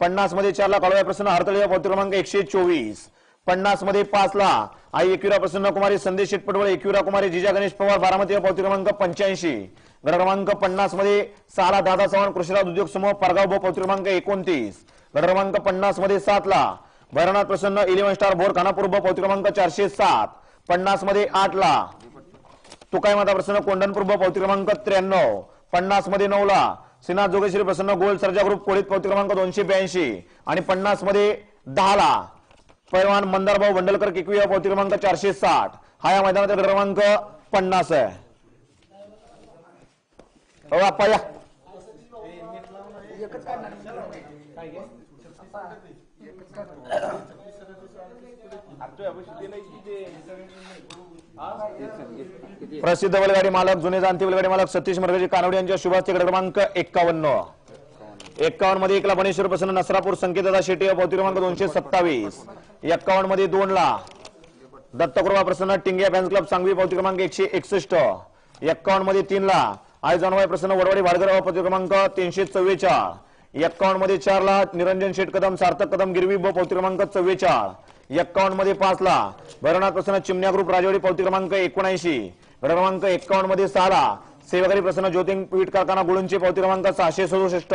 पन्नासमध्ये चारला काळोया प्रसन्न हरतळे पावती क्रमांक एकशे चोवीस. पन्नासमध्ये पाच ला आई एकविरा प्रसन्न कुमारी संदेश शेटपटवळ एकविरा कुमारी जिजा गणेश पवार बारामती पावती क्रमांक पंच्याऐंशी. गट क्रमांक पन्नासमध्ये सहाला दादा चव्हाण कृषीराज उद्योग समूह परगाव ब पावती क्रमांक एकोणतीस. गट क्रमांक पन्नासमध्ये सात ला भैरवनाथ प्रसन्न इलेव्हन स्टार भोर खानापूर ब पावती क्रमांक चारशे सात. पन्नासमध्ये आठ ला तुकाई माता प्रसन्न कोंढणपूर ब पावती क्रमांक त्र्याण्णव. पन्नासमध्ये नऊ ला सिन्हा जोगेश्वरी प्रसन्न गोल सर्जा ग्रुप कोळीत पावती क्रमांक दोनशे ब्याऐंशी. आणि पन्नासमध्ये दहा ला पैलवान मंदारभाऊ वंडलकर किकवी पावती क्रमांक चारशे साठ. हा या मैदानाचा क्रमांक पन्नास आहे. हो या. प्रसिद्ध बैलगाडी मालक जुने जाणते बैलगाडी मालक सतीश मरगजी कानवडे यांच्या शुभास्ते गट क्रमांक एक्कावन्न. एक्कावन्नमध्ये एकला बनेश्वर प्रसन्न नसरापूर संकेतदा शेटी पौती क्रमांक दोनशे सत्तावीस. एक्कावन्नमध्ये दोन ला दत्तकृपा प्रसन्न टिंगिया फॅन्स क्लब सांगवी पौती क्रमांक एकशे एकसष्ट. एक्कावन्नमध्ये तीन ला आई जानवाई प्रसन्न वडवाडी भाडगर पौती क्रमांक तीनशे चव्वेचाळ. एक्कावन्नमध्ये चार ला निरंजन शेठ कदम सार्थक कदम गिरवी व पौती क्रमांक चव्वेचाळ. एक्कावन्नमध्ये पाच ला भरणा प्रसन्न चिमण्या ग्रुप राजवाडी पौती क्रमांक एकोणऐंशी. गट क्रमांक एक्कावन्नमध्ये सहा ला प्रसन्न ज्योतिंग पीठ कारखाना गुळूंची पावती क्रमांक सहाशे सदुसष्ट.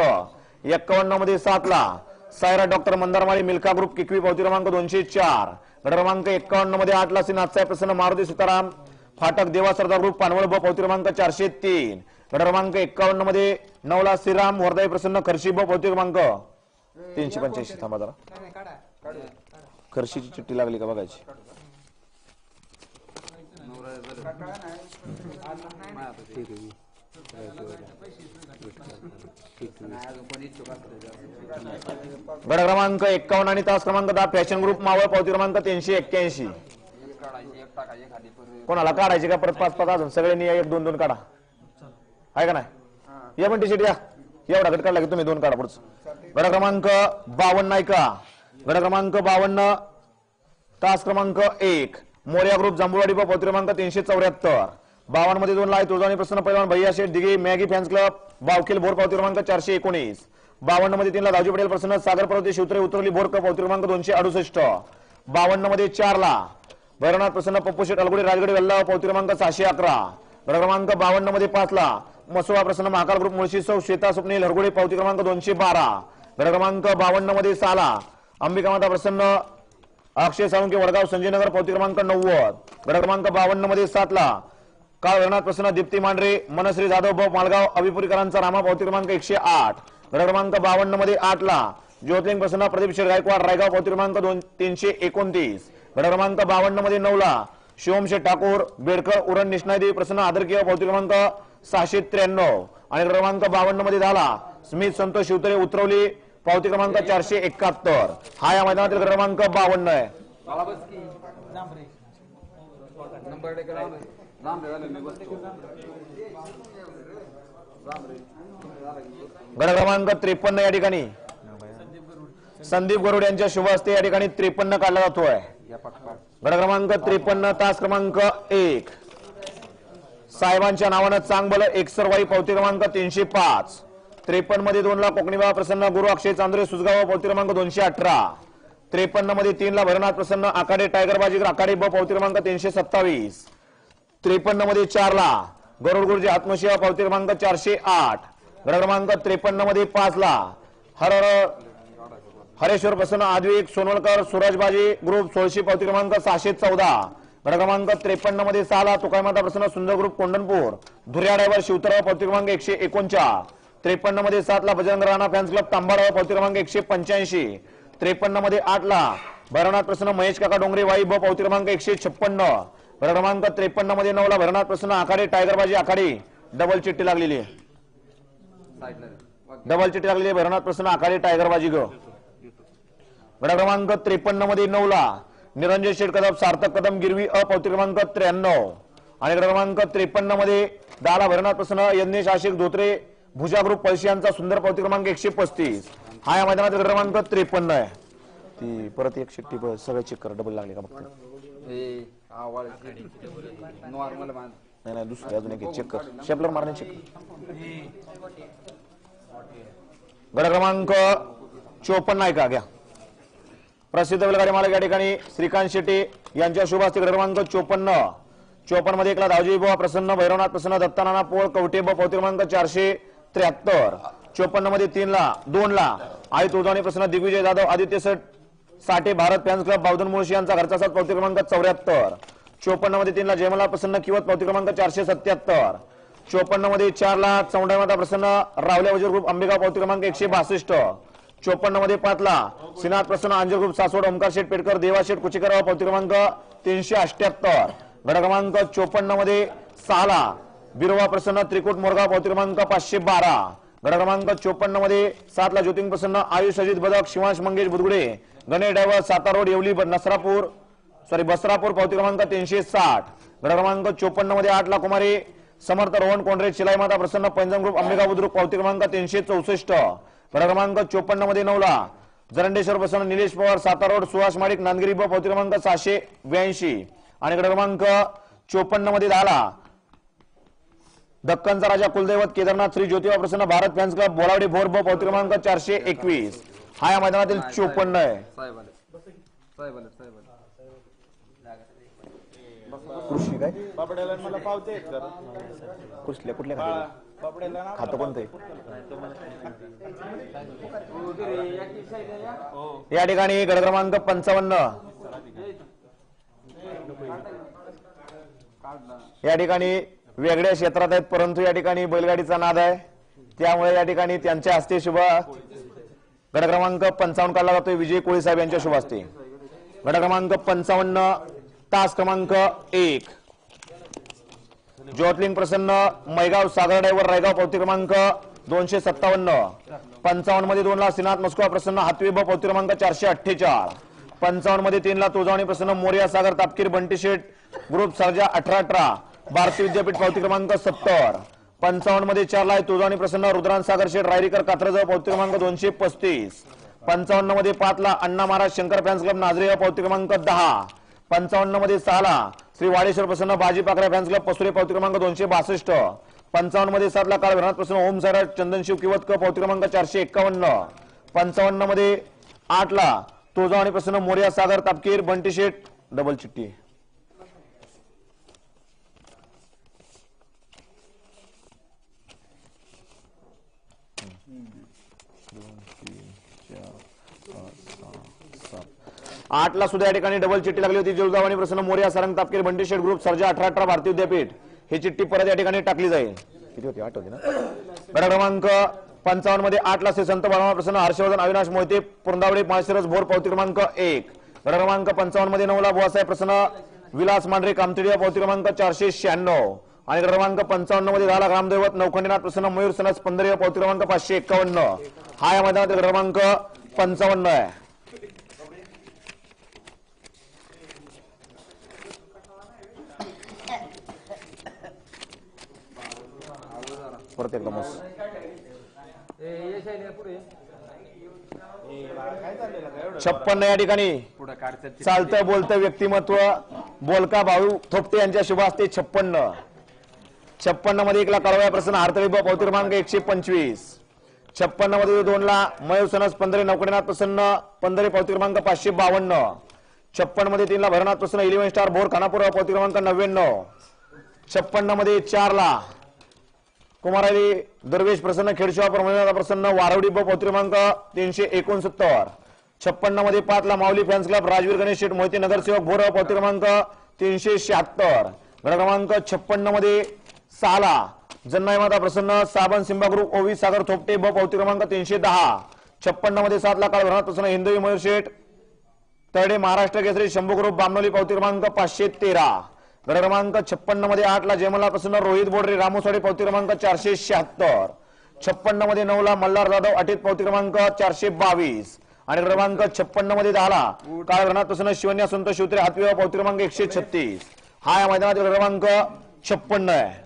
एक्कावन्नमध्ये सात ला सायरा डॉक्टर मंदारमाळी मिल्का ग्रुप किकवी पावती क्रमांक दोनशे चार. गट क्रमांक एक्कावन्नमध्ये आठ ला श्री नाथसाहेब प्रसन्न मारुती सीताराम. फाटक देवा सरदार ग्रुप पानवळ ब पावती क्रमांक चारशे तीन. गट क्रमांक एक्कावन्नमध्ये नऊ ला श्रीराम वरदाई प्रसन्न खर्शी ब पावती क्रमांक तीनशे पंच्याऐंशी. थांबा जरा. खर्शीची चिठ्ठी लागली का बघायची? गट क्रमांक एक्कावन्न आणि तास क्रमांक दहा फॅशन ग्रुप मावळ पावती क्रमांक तीनशे एक्क्याऐंशी. कोणाला काढायचे का? परत पाच पाच अजून सगळ्यांनी एक दोन दोन काढा. आहे का नाही? या पण टी शर्ट या. एवढा गट काढला की तुम्ही दोन काढा पुढचं. गट क्रमांक बावन्न ऐका गट क्रमांक बावन्न तास क्रमांक एक मोर्या ग्रुप जांभूळवाडी व क्रमांक तीनशे चौऱ्याहत्तर. बावन्नमध्ये दोन लाय तुळजाणी प्रसन्न पैलवान भैया शेठ Dighe Maggi fans club Bavkhel Bhor पावती क्रमांक चारशे एकोणीस. बावन्नमध्ये तीनला दावजी पटेल प्रसन्न सागर पर्वती शिवतरे उतरली भोर पावती क्रमांक दोनशे अडुसष्ट. बावन्नमध्ये चार ला भैरवनाथ प्रसन्न पप्पू शेठ अलगुडी राजगडी वेल्ला पावती क्रमांक सहाशे अकरा. गट क्रमांक बावन्नमध्ये पाच ला मसोवा प्रसन्न महाकाल ग्रुप मुळशी सौ श्वेता स्वप्नील हरगुडे पावती क्रमांक दोनशे बारा. गट क्रमांक बावन्नमध्ये सहाला अंबिकामाता प्रसन्न अक्षय साळुंके वडगाव संजयनगर पावती क्रमांक नव्वद. गड क्रमांक बावन्नमध्ये सातला. काळ रघनाथ प्रसन्न दीप्ती मांढरे मनश्री जाधव भाऊ मालगाव अभिपुरीकरांचा रामा पावती क्रमांक एकशे आठ. गड क्रमांक बावन्नमध्ये आठला. ज्योतिलिंग प्रसन्न प्रदीप शेठ गायकवाड रायगाव पावती क्रमांक दोन तीनशे एकोणतीस. गड क्रमांक बावन्नमध्ये नऊला. शिवम शेठ ठाकूर बेडकर उरण निष्णादेवी प्रसन्न आदरकीय पावती क्रमांक सहाशे त्र्याण्णव. आणि क्रमांक बावन्नमध्ये झाला स्मित संतोष शिवतरे उतरवली पावती क्रमांक चारशे एकाहत्तर. हा या मैदानातील क्रमांक बावन्न आहे. गड क्रमांक त्रेपन्न या ठिकाणी. संदीप गरुड यांच्या शुभ हस्ते या ठिकाणी त्रेपन्न काढला जातोय. गड क्रमांक त्रेपन्न तास क्रमांक एक. साहेबांच्या नावानं चांगलं एकसरवाई पावती क्रमांक तीनशे पाच. त्रेपन्नमध्ये दोन ला कोकणी बाबा प्रसन्न गुरु अक्षय चांद्रे सुजगाव पावती क्रमांक दोनशे अठरा. त्रेपन्नमध्ये तीन ला भरनाथ प्रसन्न आखाडे टायगर बाजी आखाडे ब पावती क्रमांक तीनशे सत्तावीस. त्रेपन्नमध्ये चार ला गरुड गुरुजी आत्मशिवा पावती क्रमांक चारशे आठ. गट क्रमांक त्रेपन्नमध्ये पाच ला हर हरेश्वर प्रसन्न आद्विक सोनवलकर सुरजबाजी ग्रुप सोळशे पावती क्रमांक सहाशे चौदा. गट क्रमांक त्रेपन्नमध्ये सहाला तुकाईमाता प्रसन्न सुंदर ग्रुप कोंडणपूर धुर्या ड्रायव्हर शिवतराव पावती क्रमांक एकशे एकोणचाळ. त्रेपन्नमध्ये सातला बजरंग राणा फॅन्स क्लब तांबाडा पावती क्रमांक एकशे पंच्याऐंशी. त्रेपन्नमध्ये आठला भरनाथ प्रसन्न महेश काका डोंगरे वाई ब पावती क्रमांक एकशे छप्पन्न. क्रमांक त्रेपन्नमध्ये नऊला भरनाथ प्रसन्न आखाडे टायगरबाजी आखाडी. डबल चिठ्ठी लागलेली आहे. डबल चिठ्ठी लागलेली आहे. भरनाथ प्रसन्न आखाडे टायगरबाजी ग. गडा क्रमांक त्रेपन्नमध्ये नऊला निरंजन शेठ कदम सार्थक कदम गिरवी अ पावती क्रमांक त्र्याण्णव. आणि गडा क्रमांक त्रेपन्नमध्ये दहाला भरनाथ प्रसन्न यज्ञेश आशिक धोत्रे भुजा ग्रुप पळशी यांचा सुंदर पावती क्रमांक एकशे पस्तीस. हा या मैदानात गट क्रमांक त्रेपन्न आहे. ती परत एक शिट्टी ब- सगळे चेक कर. डबल लागले का बघतो. नॉर्मल नाही नाही दुसरी अजून एक चेक कर. शेपलर मारणे चेक गड क्रमांक चोपन्न आहे का? घ्या. प्रसिद्ध बैलगाडी मालक या ठिकाणी श्रीकांत शेट्टी यांच्या शुभ हस्ते गट क्रमांक चोपन्न. चोपन्नमध्ये एकला दावजी बुवा प्रसन्न भैरवनाथ प्रसन्न दत्तानाना पोळ कवटे ब पावती क्रमांक चारशे त्र्याहत्तर. चोपन्नमध्ये तीन ला दोन ला आई तुळजाणी प्रसन्न दिग्विजय जाधव आदित्य साठे भारत फॅन्स क्लब बावधन मुळशी यांचा घरचा साथ पावती क्रमांक चौऱ्याहत्तर. चोपन्नमध्ये तीन ला जयमला प्रसन्न किंवा पावती क्रमांक चारशे सत्याहत्तर. चोपन्नमध्ये चार ला चौंडामाता प्रसन्न रावल्या वजीर ग्रुप आंबेगाव पावती क्रमांक एकशे बासष्ट. चोपन्नमध्ये पाच ला श्रीनाथ प्रसन्न अंजर ग्रुप सासवड ओमकार शेठ पेडकर देवा शेठ कुचीकर पावती क्रमांक तीनशे अठ्याहत्तर. गड क्रमांक चोपन्नमध्ये सहा ला बिरोबा प्रसन्न त्रिकुट मोरगाव पावती क्रमांक पाचशे बारा. गट क्रमांक चोपन्नमध्ये सातला ज्योतिंग प्रसन्न आयुष अजित बदक शिवांश मंगेश बुदगुडे गणेश डायव्हर सातारा रोड येवली ब- नसरापूर सॉरी बसरापूर पावती क्रमांक तीनशे साठ. गट क्रमांक चोपन्नमध्ये आठला कुमारी समर्थ रोहन कोंडरे चिलाईमाता प्रसन्न पंजम ग्रुप अंबिका बुद्रुक पावती क्रमांक तीनशे चौसष्ट. गट क्रमांक चोपन्नमध्ये नऊला जरंडेश्वर प्रसन्न निलेश पवार सातारा रोड सुहास माडिक नांदगिरी ब पावती क्रमांक सहाशे ब्याऐंशी. आणि गट क्रमांक चोपन्नमध्ये दहाला दक्कनचा राजा कुलदैवत केदारनाथ श्री ज्योतिबा प्रसन्न भारत फॅन्स क्लब बोलावडी भोर ब पावती क्रमांक चारशे एकवीस. हा या मैदानातील चोपन्न आहे. साहेब आले साहेब आले साहेब आले कृषी काय? बाबड्याला मला पावते आहेत का कुठल्या कुठल्या खातं कोणतं आहे या ठिकाणी गड क्रमांक पंचावन्न. या ठिकाणी वेगळ्या क्षेत्रात आहेत परंतु या ठिकाणी बैलगाडीचा नाद आहे. त्यामुळे या ठिकाणी त्यांच्या हस्ते शुभ गड क्रमांक पंचावन्न काढला जातोय. विजय कोळी साहेब यांच्या शुभ हस्ते. गड क्रमांक पंचावन्न तास क्रमांक एक. ज्योतलिंग प्रसन्न मैगाव सागर डायव्हर रायगाव पावती क्रमांक दोनशे सत्तावन्न. पंचावन्नमध्ये दोन लाख श्रीनाथ मस्कुआ प्रसन्न हातवी ब पावती क्रमांक चारशे अठ्ठेचाळ. पंचावन्नमध्ये तीन तुळजावणी प्रसन्न मोरिया सागर तापकीर बंटी शेठ ग्रुप सर्जा अठरा अठरा. भारतीय विद्यापीठ पावती क्रमांक सत्तर. पंचावन्नमध्ये चार ला तुळजावणी प्रसन्न रुद्रांसागर शेठ रायरीकर कात्रजवळ पावती क्रमांक दोनशे पस्तीस. पंचावन्नमध्ये पाचला अण्णा महाराज शंकर फॅन्स क्लब नाझरे पावती क्रमांक दहा. पंचावन्नमध्ये सहाला श्री वाडेश्वर प्रसन्न बाजी पाकरा फॅन्स क्लब पसुरे पावती क्रमांक दोनशे बासष्ट. पंचावन्नमध्ये सातला काळ विराट प्रसन्न ओम सायराज चंदनशिव किवत पावती क्रमांक चारशे एक्कावन्न. पंचावन्नमध्ये आठ ला तुळजावणी प्रसन्न मोर्या सागर तापकीर बंटी शेठ डबल चिट्टी आठ ला सुद्धा या ठिकाणी डबल चिठ्ठी लागली होती. जुळगाव प्रसन्न मोर्या सारंग तापकीर बंटी ग्रुप सर्जा अठरा अठरा भारतीय विद्यापीठ ही चिठ्ठी परत या ठिकाणी टाकली जाईल. किती होती? आठ होती ना? गड क्रमांक पंचावन्नमध्ये आठ ला श्री संत बाळा प्रसन्न हर्षवर्धन अविनाश मोहिते पुरंदावडे माळशिरस भोर पावती क्रमांक एक. गड क्रमांक पंचावन्नमध्ये नऊ ला बुवासाहेब प्रसन्न विलास मांढरे कामतिडिया पावती क्रमांक चारशे शहाण्णव. आणि क्रमांक पंचावन्नमध्ये झाला ग्रामदैवत नौखंडीनाथ प्रसन्न मयूर सनस पंधरा पावती क्रमांक पाचशे एकावन्न. हा या मैदानातील क्रमांक पंचावन्न आहे. परत एकदा मस्त छप्पन्न या ठिकाणी चालतं बोलतं व्यक्तिमत्व. बोलका भाऊ थोपटे यांच्या शुभ असते छप्पन्न. छप्पन्नमध्ये एकला कळव्या प्रसन्न आरतळी ब एकशे पंचवीस. छप्पन्नमध्ये दोन ला मयूर सनस पंधरे नौकरीनाथ प्रसन्न पंधरे पावती क्रमांक पाचशे बावन्न. छप्पनमध्ये तीन ला भरनाथ प्रसन्न इलेव्हन स्टार भोर खानापूर पावती क्रमांक नव्याण्णव. छप्पन्नमध्ये चार ला कुमाराली दरवेश प्रसन्न खेडशिवा प्रमोदा प्रसन्न वारवडी ब पावती तीनशे एकोणसत्तर. छप्पन्नमध्ये पाच ला माऊली फॅन्स क्लब राजवीर गणेश शेठ मोहिते नगरसेवक भोर पौत्रिमांक तीनशे शहात्तर. गड क्रमांक छप्पन्नमध्ये साला जन्नाई माता प्रसन्न साबण सिंबा ग्रुप ओवी सागर थोपटे ब पावती क्रमांक तीनशे दहा. छप्पन्नमध्ये सात ला काळ प्रसन्न हिंदवी मयूर शेठ. तरडे महाराष्ट्र केसरी शंभू ग्रुप बामनोली पावती क्रमांक पाचशे तेरा. गड क्रमांक छप्पन्नमध्ये आठ ला जयमला रोहित बोडरे रामोसाडे पावती क्रमांक चारशे शहात्तर. छप्पन्नमध्ये नऊ ला मल्हार जाधव अटीत पावती क्रमांक चारशे बावीस. आणि क्रमांक छप्पन्नमध्ये दहा ला काळ प्रसन्न शिवन्या संतोष शिवत्रे हातविवा पावती क्रमांक एकशे छत्तीस. हा या मैदानातील क्रमांक छप्पन्न आहे.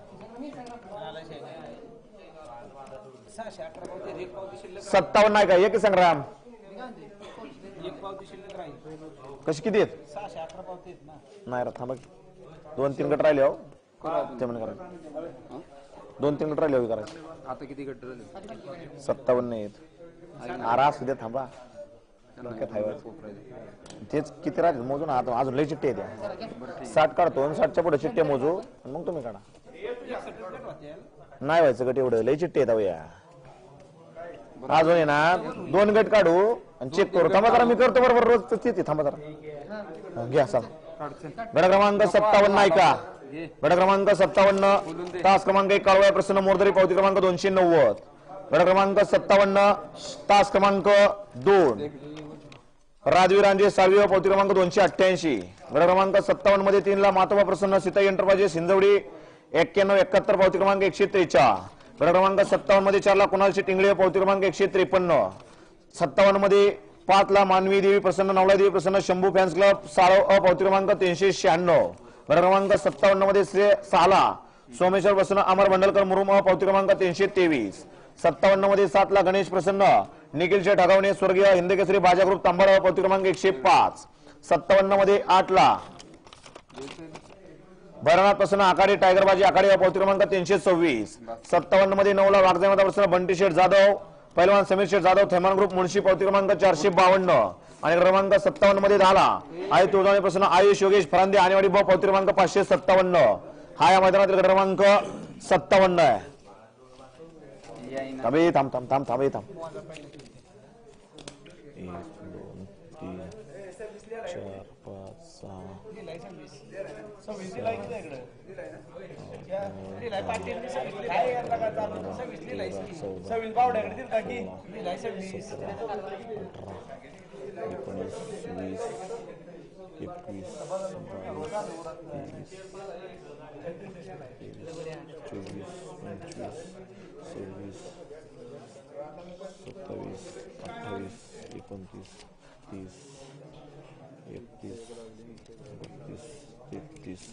सत्तावन्न आहे का? एक संग्राम कशी किती आहेत? नाही थांबा. दोन तीन गट राहिले हो. म्हणे करायचं दोन तीन गट राहिले हो करायचे आता किती गट सत्तावन्न आहेत. आरा असू दे थांबा. डोक्यात. तेच किती राहतील मोजून आता अजून लय चिठ्ठी आहे साठ काढतो आणि साठच्या पुढे चिठ्ठी मोजू आणि मग तुम्ही काढा. नाही व्हायचं गट एवढं. लय चिठ्ठी येत या. अजून आहे ना दोन गट काढू आणि चेक करू. थांबा जरा मी करतो बरोबर रोज. तिथे थांबा जरा. घ्या सांग गट क्रमांक सत्तावन्न ऐका. गट क्रमांक सत्तावन्न तास क्रमांक एक काळवा प्रसन्न मोरदरी पावती क्रमांक दोनशे नव्वद. गट क्रमांक सत्तावन्न तास क्रमांक दोन. राजवीरांजे सहावी व पावती क्रमांक दोनशे अठ्ठ्याऐंशी. गट क्रमांक सत्तावन्नमध्ये तीनला मातोबा प्रसन्न सीताई एंटरप्राइजेस हिंजवडी एक्क्याण्णव एकाहत्तर पावती क्रमांक एकशे त्रेचाळ. गट क्रमांक सत्तावन्नमध्ये चारला कुणालशी टिंगळे पावती क्रमांक एकशे त्रेपन्न. सत्तावन्नमध्ये पाचला मानवी देवी प्रसन्न नवला देवी प्रसन्न शंभू फॅन्स क्लब साळव अ पावती क्रमांक तीनशे शहाण्णव. भर क्रमांक सत्तावन्नमध्ये श्री साला सोमेश्वर प्रसन्न अमर भंडलकर मुरुम अ पावती क्रमांक तीनशे तेवीस. सत्तावन्नमध्ये सातला गणेश प्रसन्न निखिलचे शेठ स्वर्गीय हिंदकेसरी बाजा ग्रुप तांबड अ पावती क्रमांक एकशे पाच. सत्तावन्नमध्ये आठ ला भरनाथ प्रसन्न आखाडे टायगरबाजी आखाडे अ पावती क्रमांक तीनशे सव्वीस. सत्तावन्नमध्ये नऊला वाघजामाता प्रसन्न बंटी शेठ जाधव. पहिलवान समीर शेठ जाधव थैमान ग्रुप मुंशी पावती क्रमांक चारशे बावन्न आणि क्रमांक सत्तावन्नमध्ये झाला. आई तुळजाने प्रसन्न आयुष योगेश फरांदे आणेवाडी ब पावती क्रमांक पाचशे सत्तावन्न. हा या मैदानातील क्रमांक सत्तावन्न आहे. थांब थांब थांब थांब थांबे थांब. एक दोन तीन चार पाच सहा. सव्वीस लिहिलाय की नाही या, लिहिलाय पाटील काय यायला चालू? सव्वीस लिहिलाय की? सव्वीस बावड्याकडे दिलं का की? लिहिलाय सव्वीस. एकोणीस वीस एकवीस चोवीस पंचवीस सव्वीस सत्तावीस अठ्ठावीस एकोणतीस तीस एकतीस बत्तीस तेहतीस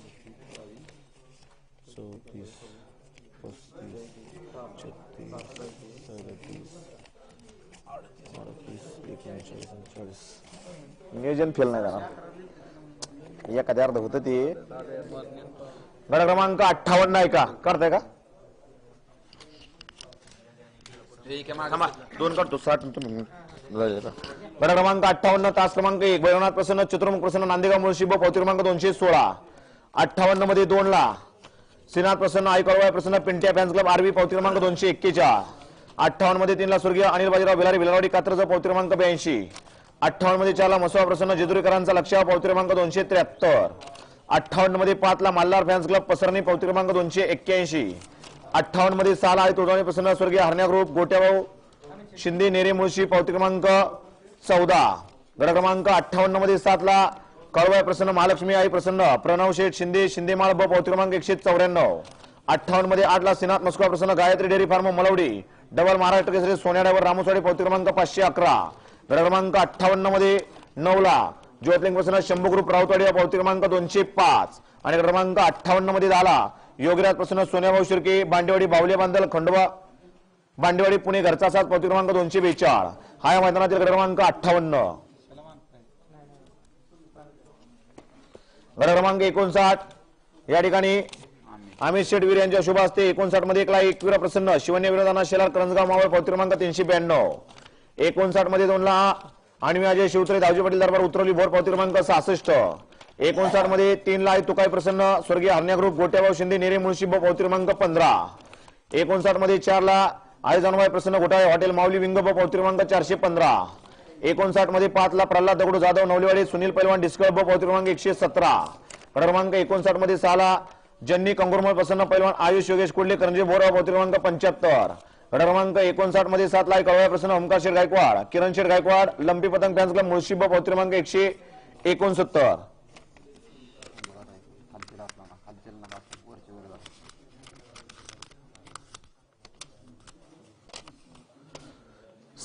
चौतीस पस्तीस छत्तीस सदतीस अडतीस एकोणचाळीस चाळीस नियोजन फेल नाही जाणार एखाद्या अर्ध होतं ते. गड क्रमांक अठ्ठावन्न आहे का? करताय का? थांबा दोन काढतो साठ तुम्ही गड क्रमांक अठ्ठावन्न तास क्रमांक एक भैरवनाथ प्रसन्न चतुर्मुख प्रसन्न नांदेगाव मुळशी ब पावती क्रमांक दोनशे सोळा. अठ्ठावन्नमध्ये दोन ला श्रीनाथ प्रसन्न आई प्रसन्न पिंट्या फॅन्स क्लब आरबी पावती क्रमांक दोनशे एक्केचाळ. अठ्ठावन्नमध्ये तीनला स्वर्गीय अनिल बाजीराव विलारी बिलावाडी कात्रचा पावती क्रमांक ब्याऐंशी. अठ्ठावन्नमध्ये चारला मसोबा प्रसन्न जेजुरीकरांचा लक्ष पावती क्रमांक दोनशे त्र्याहत्तर. अठ्ठावन्नमध्ये पाचला माल्लार फॅन्स क्लब पसरणी पावती क्रमांक दोनशे एक्क्याऐंशी. अठ्ठावन्नमध्ये सहाला आहे तुळजाणी प्रसन्न स्वर्गीय हरण्या ग्रुप गोट्याभाऊ शिंदे नेरे मुळशी पावती क्रमांक चौदा. गड क्रमांक अठ्ठावन्नमध्ये सातला कळवाय प्रसन्न महालक्ष्मी आई प्रसन्न. प्रणव शेठ शिंदे शिंदेमाळ ब पावती क्रमांक एकशे चौऱ्याण्णव. अठ्ठावन्नमध्ये आठला सिनाथ मस्का प्रसन्न Gayatri dairy farm Malwadi. Double Maharashtra Kesari सोन्याड्यावर Ramoswadi पावती क्रमांक पाचशे अकरा. गड क्रमांक अठ्ठावन्नमध्ये नऊला ज्योतलिंग प्रसन्न शंभू ग्रुप राऊतवाडी पावती क्रमांक दोनशे पाच. आणि क्रमांक अठ्ठावन्नमध्ये झाला योगीराज प्रसन्न सोन्याभाऊ शिर्के बांडेवाडी बावले बांधल खंडोबा बांडेवाडी पुणे घरचा सात पावती क्रमांक दोनशे बेचाळ. हा या मैदानातील गट क्रमांक अठ्ठावन्न. गट क्रमांक एकोणसाठ. या ठिकाणी अमित शेटवीर यांच्या शुभ हस्ते एकोणसाठमध्ये एकला एकवीरा प्रसन्न शिवन्य विरोधाना शेलार करंजगाव मावळ पावती क्रमांक तीनशे ब्याण्णव. एकोणसाठमध्ये दोनला आणि अजय शिवतरे दावजी पाटील दरबार उतरवली भोर पावती क्रमांक सहासष्ट. एकोणसाठमध्ये तीनला आहे तुकाई प्रसन्न स्वर्गीय हरण्या ग्रुप गोट्याभाऊ शिंदे नेरे मुळशी ब पावती क्रमांक पंधरा. एकोणसाठमध्ये चारला आई जानवाय प्रसन्न घोटाळे हॉटेल माऊली विंग ब पावती क्रमांक चारशे पंधरा. एकोणसाठमध्ये पाच ला प्रल्हाद दगडू जाधव नवलेवाडी सुनील पैलवान डिस्कळ ब क्रमांक एकशे सतरा. क्रमांक एकोणसाठमध्ये सहाला जन्नी कंगुरमळ प्रसन्न पैलवान आयुष योगेश कुडले करंजे बोरा पावती क्रमांक पंच्याहत्तर. क्रमांक एकोणसाठमध्ये सात ला कळवा प्रसन्न ओमकार शेठ गायकवाड किरण शेठ गायकवाड लंपी पतंग फॅन्स क्लब मुळशी ब पावती क्रमांक एकशे एकोणसत्तर.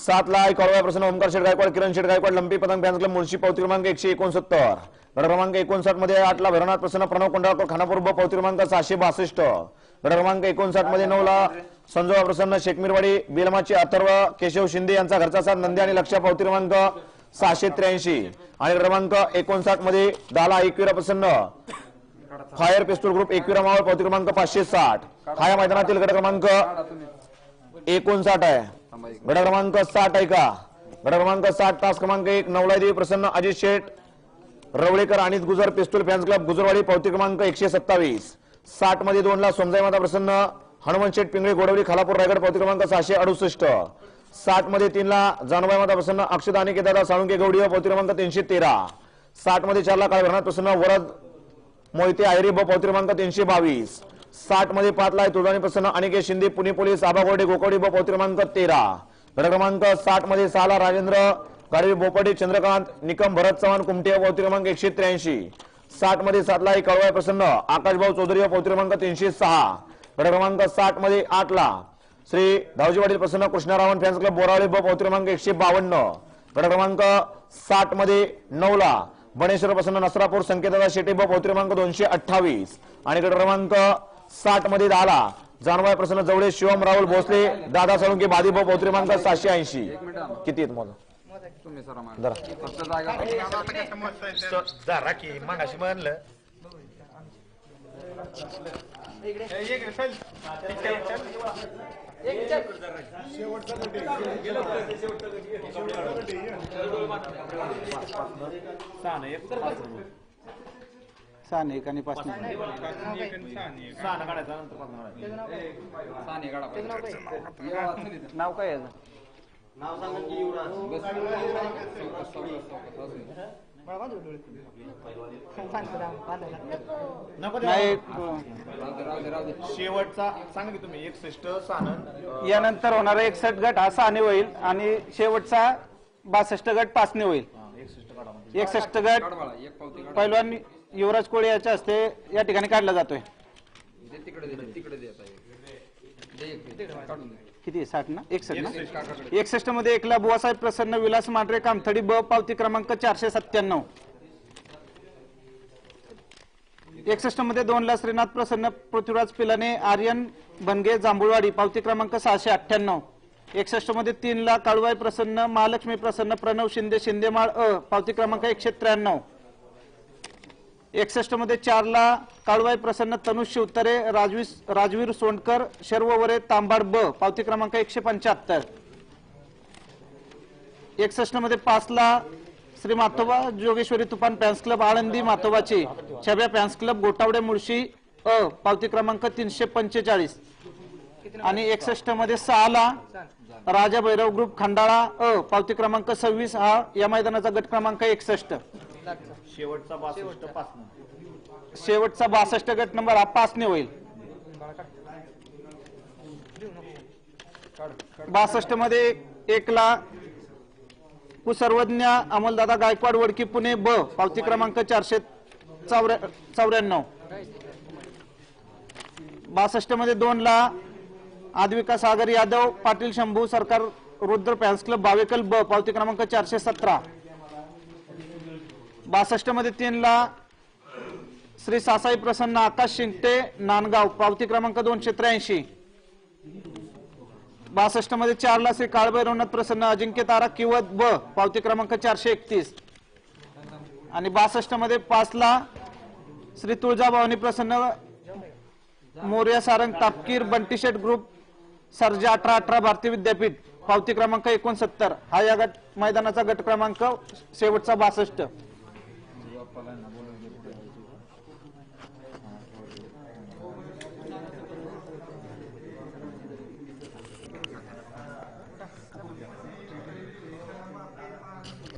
सातला एक कळवा प्रसन्न ओमकार शेठ गायकवाड किरण शेठ गायकवाड लंपी पतंग फॅन्स क्लब मुळशी पावती क्रमांक एकशे एकोणसत्तर. गड क्रमांक एकोणसाठमध्ये आठला भैरवनाथ प्रसन्न प्रणव कोंडाळकर खानापूर पावती क्रमांक सहाशे बासष्ट. गड क्रमांक एकोणसाठमध्ये नऊला संजोबा प्रसन्न शेखमीरवाडी बेलमाची अथर्व केशव शिंदे यांचा घरचा साथ नंदी आणि लक्ष पावती क्रमांक सहाशे त्र्याऐंशी. आणि क्रमांक एकोणसाठमध्ये दहाला एकविरा प्रसन्न. फायर पिस्तूल ग्रुप एकविरा मावळ पावती क्रमांक पाचशे साठ. हा या मैदानातील गट क्रमांक एकोणसाठ आहे. गट क्रमांक साठ ऐका का? गट क्रमांक साठ तास क्रमांक एक नवलादेवी प्रसन्न अजित शेठ रवळेकर आणि गुजर पिस्तूल फॅन्स क्लब गुजरवाडी पावती क्रमांक एकशे सत्तावीस. साठमध्ये दोन ला सोमजाई माता प्रसन्न हनुमान शेठ पिंगळे गोडवली खालापूर रायगड पावती क्रमांक सहाशे अडुसष्ट. साठमध्ये तीन ला जानबाई माता प्रसन्न अक्षदानी आणि केदारा साळुंके गौडी पावती क्रमांक तीनशे तेरा. साठमध्ये चार ला प्रसन्न वरद मोहिते आयरी ब पावती क्रमांक तीनशे बावीस. साठमध्ये पाच ला तुळजाणी प्रसन्न अनिकेत शिंदे पुणे पोलीस आबागोडे गोकवडी ब क्रमांक तेरा. गट क्रमांक साठमध्ये सहाला राजेंद्र गाडवी बोपडे चंद्रकांत निकम भरत चव्हाण कुमटे व पावती क्रमांक एकशे त्र्याऐंशी. साठमध्ये सातला कळवाय प्रसन्न आकाशभाऊ चौधरी व पावती क्रमांक तीनशे सहा. गट क्रमांक साठमध्ये आठ ला श्री धावजी पाटील प्रसन्न कृष्णारावण फॅन्स क्लब बोरावळे ब पावती क्रमांक एकशे बावन्न. गट क्रमांक साठमध्ये नऊला. बनेश्वर प्रसन्न नसरापूर संकेतदा शेटे ब पावती क्रमांक दोनशे अठ्ठावीस. आणि गट क्रमांक साठमध्ये दहा ला जानवाय प्रसन्न जवळे शिवम राहुल भोसले दादा साळुंके बादी ब पावती क्रमांक सातशे ऐंशी. किती आहेत जरा. म्हणलं. सहा एक आणि पाच नाही साने गाडा नाव काय आहे राहू दे. शेवटचा सांगा की तुम्ही एकसष्ट सानन यानंतर होणारा एकसष्ट गट हा सहाने होईल आणि शेवटचा बासष्ट गट पाचने होईल एकसष्ट गट. पैलवान युवराज कोळी याच्या हस्ते या ठिकाणी काढला जातोय. किती? साठ ना? एकसष्ट ना. एकसष्टमध्ये एकला बुवासाहेब प्रसन्न विलास मांढरे कामथडी ब पावती क्रमांक चारशे सत्त्याण्णव. एकसष्टमध्ये दोन ला श्रीनाथ प्रसन्न पृथ्वीराज पिलाने आर्यन बनगे जांभुळवाडी पावती क्रमांक सहाशे अठ्ठ्याण्णव. एकसष्टमध्ये तीन ला काळवाई प्रसन्न महालक्ष्मी प्रसन्न प्रणव शिंदे शिंदेमाळ अ पावती क्रमांक एकशे त्र्याण्णव. एकसष्टमध्ये चार ला काळवाई प्रसन्न तनुष उत्तरे राजवीर राजवीर सोंडकर शर्व वरे तांबाड ब पावती क्रमांक एकशे पंच्याहत्तर. एकसष्टमध्ये पाच ला श्री माथोबा जोगेश्वरी तुफान पॅन्स क्लब आळंदी माथोबाची छब्या पॅन्स क्लब गोटावडे मुळशी अ पावती क्रमांक तीनशे पंचेचाळीस. आणि एकसष्टमध्ये सहा ला राजा भैरव ग्रुप खंडाळा अ पावती क्रमांक सव्वीस हा या मैदानाचा गट क्रमांक एकसष्ट. शेवटचा बासष्ट पाच शेवटचा बासष्ट गट नंबर हा पाचने होईल. बासष्टमध्ये एकला कुसर्वज्ञ अमलदादा गायकवाड वडकी पुणे ब पावती क्रमांक चारशे चौऱ्या- चौऱ्याण्णव. बासष्टमध्ये दोन ला आद्विका सागर यादव पाटील शंभू सरकार रुद्र फॅन्स क्लब बावेकल ब पावती क्रमांक चारशे सतरा. बासष्टमध्ये तीन ला श्री सासाई प्रसन्न आकाश शिंगटे नांदगाव पावती क्रमांक दोनशे त्र्याऐंशी. बासष्टमध्ये चार ला श्री काळभैरवनाथ प्रसन्न अजिंक्य तारा किवत ब पावती क्रमांक चारशे एकतीस. आणि बासष्टमध्ये पाच ला श्री तुळजाभवानी प्रसन्न मोर्या सारंग तापकीर बंटीशेट ग्रुप सर्जा अठरा अठरा भारतीय विद्यापीठ पावती क्रमांक एकोणसत्तर. हा या गट मैदानाचा गट क्रमांक शेवटचा बासष्ट. falando.